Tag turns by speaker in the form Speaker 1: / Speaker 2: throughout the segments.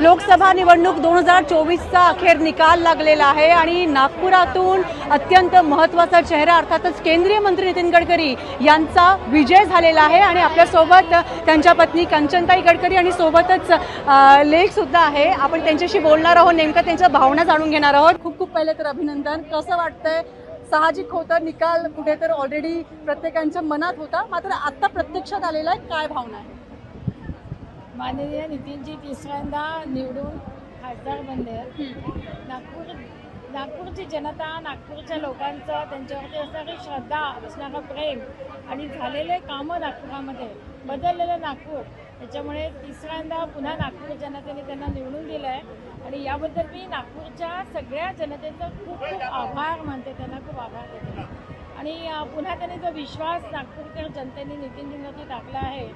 Speaker 1: लोकसभा निवडणूक दोन हजार चोवीसचा अखेर निकाल लागलेला आहे आणि नागपुरातून अत्यंत महत्त्वाचा चेहरा अर्थातच केंद्रीय मंत्री नितीन गडकरी यांचा विजय झालेला आहे आणि आपल्यासोबत त्यांच्या पत्नी कंचनताई गडकरी आणि सोबतच लेखसुद्धा आहे. आपण त्यांच्याशी बोलणार आहोत नेमकं त्यांच्या भावना जाणून घेणार आहोत. खूप खूप पहिले तर अभिनंदन. कसं वाटतंय? साहजिक होतं? निकाल कुठे तर ऑलरेडी प्रत्येकांच्या मनात होता. मात्र आत्ता प्रत्यक्षात आलेला आहे. काय भावना आहे?
Speaker 2: माननीय नितीनजी तिसऱ्यांदा निवडून खासदार बनले नागपूर नागपूरची जनता नागपूरच्या लोकांचं त्यांच्यावरती असणारी श्रद्धा असणारं प्रेम आणि झालेले कामं नागपुरामध्ये बदललेलं नागपूर त्याच्यामुळे तिसऱ्यांदा पुन्हा नागपूर जनतेने त्यांना निवडून दिलं आहे आणि याबद्दल मी नागपूरच्या सगळ्या जनतेचं खूप खूप आभार मानते त्यांना खूप आभार देते. आणि पुन्हा त्यांनी जो विश्वास नागपूरकर जनतेने नितीनजींवरती टाकला आहे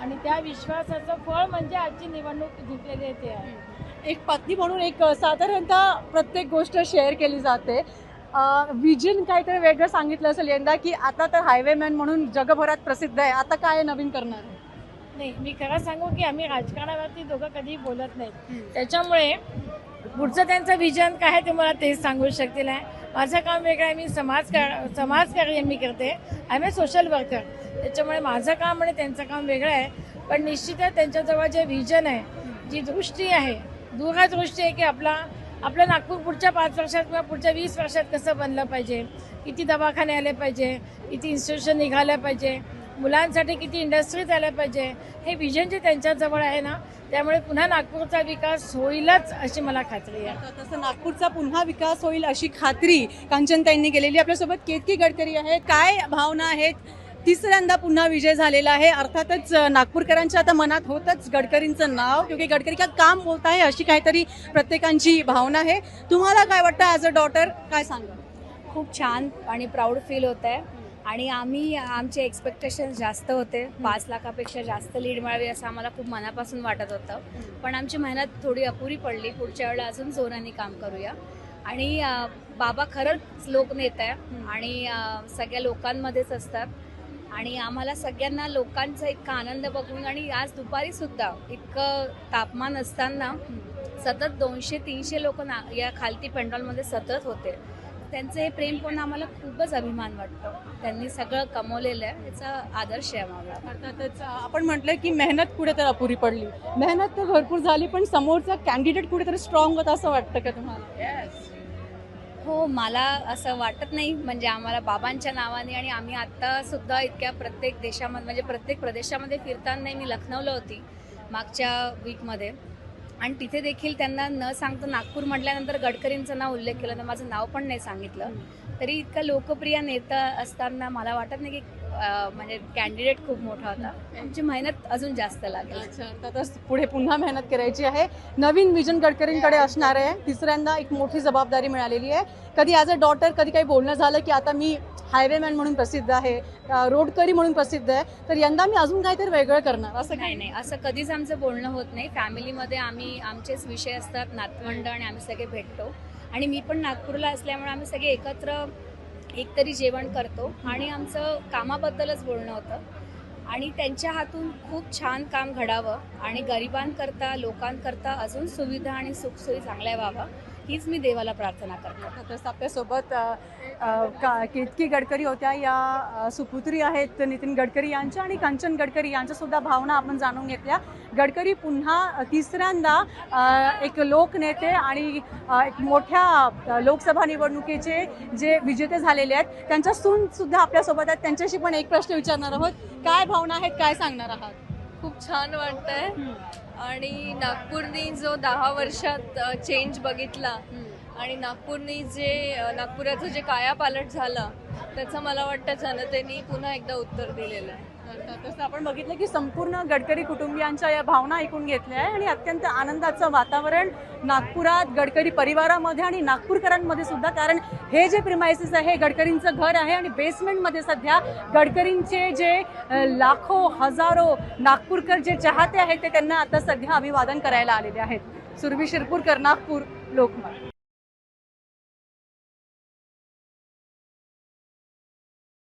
Speaker 2: आणि त्या विश्वासाचं फळ म्हणजे आजची निवडणूक जिंकलेली येते आहे.
Speaker 1: एक पत्नी म्हणून एक साधारणतः प्रत्येक गोष्ट शेअर केली जाते. विजन काहीतरी वेगळं सांगितलं असेल यंदा की आता तर हायवेमॅन म्हणून जगभरात प्रसिद्ध आहे. आता काय नवीन करणार आहे?
Speaker 2: नाही मी खरं सांगू की आम्ही राजकारणावरती दोघं कधी बोलत नाही. त्याच्यामुळे पुढचं त्यांचं विजन काय आहे ते मला तेच सांगू शकतील आहे. माझं काम वेगळं आहे मी समाज समाजकार्य मी करते. I am a social worker त्याच्यामुळे माझं काम आणि त्यांचं काम वेगळं आहे. पण निश्चितच त्यांच्याजवळ जे विजन आहे जी दृष्टी आहे दूरदृष्टी आहे की आपला आपलं नागपूर पुढच्या पाच वर्षात किंवा पुढच्या वीस वर्षात कसं बनलं पाहिजे? किती दवाखाने आले पाहिजे? किती इन्स्टिट्यूशन निघाल्या पाहिजे? मुलांसाठी किती इंडस्ट्रीज आल्या पाहिजे? हे विजन जे त्यांच्याजवळ आहे ना त्यामुळे पुन्हा नागपूरचा विकास होईलच अशी मला खात्री आहे.
Speaker 1: तसं नागपूरचा पुन्हा विकास होईल अशी खात्री कांचनताईंनी केलेली. आपल्यासोबत केतकी गडकरी आहे काय भावना आहेत? तिसऱ्यांदा पुन्हा विजय झालेला आहे. अर्थातच नागपूरकरांच्या आता मनात होतच गडकरींचं नाव. क्योंकि गडकरी का काम होत आहे अशी काहीतरी प्रत्येकांची भावना आहे. तुम्हाला काय वाटतं ॲज अ डॉटर काय सांगा
Speaker 3: खूप छान आणि प्राऊड फील होत आहे आणि आम्ही आमचे एक्सपेक्टेशन जास्त होते. पाच लाखापेक्षा जास्त लीड मिळावी असं आम्हाला खूप मनापासून वाटत होतं. पण आमची मेहनत थोडी अपुरी पडली. पुढच्या वेळेला अजून जोराने काम करूया. आणि बाबा खरंच लोकनेता आहे आणि सगळ्या लोकांमध्येच असतात. आणि आम्हाला सगळ्यांना लोकांचा इतका आनंद बघून आणि आज दुपारी सुद्धा इतकं तापमान असताना सतत दोनशे तीनशे लोक ना या खालती पेंडॉलमध्ये सतत होते. त्यांचं हे प्रेम पाहून आम्हाला खूपच अभिमान वाटतो. त्यांनी सगळं कमवलेलं आहे. याचा आदर्श आहे आम्हाला.
Speaker 1: अर्थातच आपण म्हटलं की मेहनत कुठे तर अपुरी पडली. मेहनत तर भरपूर झाली पण समोरचा कॅन्डिडेट कुठेतरी स्ट्रॉंग होता असं वाटतं का तुम्हाला?
Speaker 3: हो मला असं वाटत नाही. म्हणजे आम्हाला बाबांच्या नावाने आणि आम्ही आता सुद्धा इतक्या प्रत्येक देशामध्ये म्हणजे प्रत्येक प्रदेशामध्ये फिरताना मी लखनौला होती मागच्या वीकमध्ये आणि तिथे देखील त्यांना न सांगता नागपूर म्हटल्यानंतर गडकरींचं नाव उल्लेख केला तर माझं नाव पण नाही सांगितलं. तरी इतका लोकप्रिय नेता असताना मला वाटत नाही की म्हणजे कॅन्डिडेट खूप मोठा होता. आमची मेहनत अजून जास्त लागेल.
Speaker 1: पुढे पुन्हा मेहनत करायची आहे. नवीन विजन गडकरींकडे असणार आहे. तिसऱ्यांदा एक मोठी जबाबदारी मिळालेली आहे. कधी ॲज अ डॉटर कधी काही बोलणं झालं की आता मी हायवेमॅन म्हणून प्रसिद्ध आहे रोडकरी म्हणून प्रसिद्ध आहे तर यंदा मी अजून काहीतरी वेगळं करणार. असं काही
Speaker 3: नाही. असं कधीच आमचं बोलणं होत नाही. फॅमिलीमध्ये आम्ही आमचेच विषय असतात. नातवंड आणि आम्ही सगळे भेटतो. आणि मी पण नागपूरला असल्यामुळे आम्ही सगळे एकत्र एकतरी जेवण करतो. आणि आमचं कामाबद्दलच बोलणं होतं. आणि त्यांच्या हातून खूप छान काम घडावं. आणि गरिबांकरता लोकांकरता अजून सुविधा आणि सुखसोयी चांगल्या व्हावं. हीच मी देवाला प्रार्थना करतो.
Speaker 1: तसं आपल्यासोबत का केतकी गडकरी होत्या या सुपुत्री आहेत नितीन गडकरी यांच्या आणि कांचन गडकरी यांच्यासुद्धा भावना आपण जाणून घेतल्या. गडकरी पुन्हा तिसऱ्यांदा एक लोकनेते आणि एक मोठ्या लोकसभा निवडणुकीचे जे विजेते झालेले आहेत त्यांच्या सूनसुद्धा आपल्यासोबत आहेत. त्यांच्याशी पण एक प्रश्न विचारणार आहोत. काय भावना आहेत काय सांगणार आहात?
Speaker 4: खूप छान वाटतंय. आणि नागपूरनी जो दहा वर्षात चेंज बघितला आणि नागपूरनी जे नागपुराचं जे कायापालट झालं त्याचं मला वाटतं जनतेने पुन्हा एकदा उत्तर दिलेलं आहे.
Speaker 1: तसं आपण बघितलं की संपूर्ण गडकरी कुटुंबियांच्या या भावना ऐकून घेतल्या आहे आणि अत्यंत आनंदाचं वातावरण नागपुरात गडकरी परिवारामध्ये आणि नागपूरकरांमध्ये सुद्धा. कारण हे जे प्रिमायसेस आहे गडकरींचं घर आहे आणि बेसमेंटमध्ये सध्या गडकरींचे जे लाखो हजारो नागपूरकर जे चाहते आहेत ते त्यांना आता सध्या अभिवादन करायला आलेले आहेत. सुरभी शिरपूरकर नागपूर लोकमत.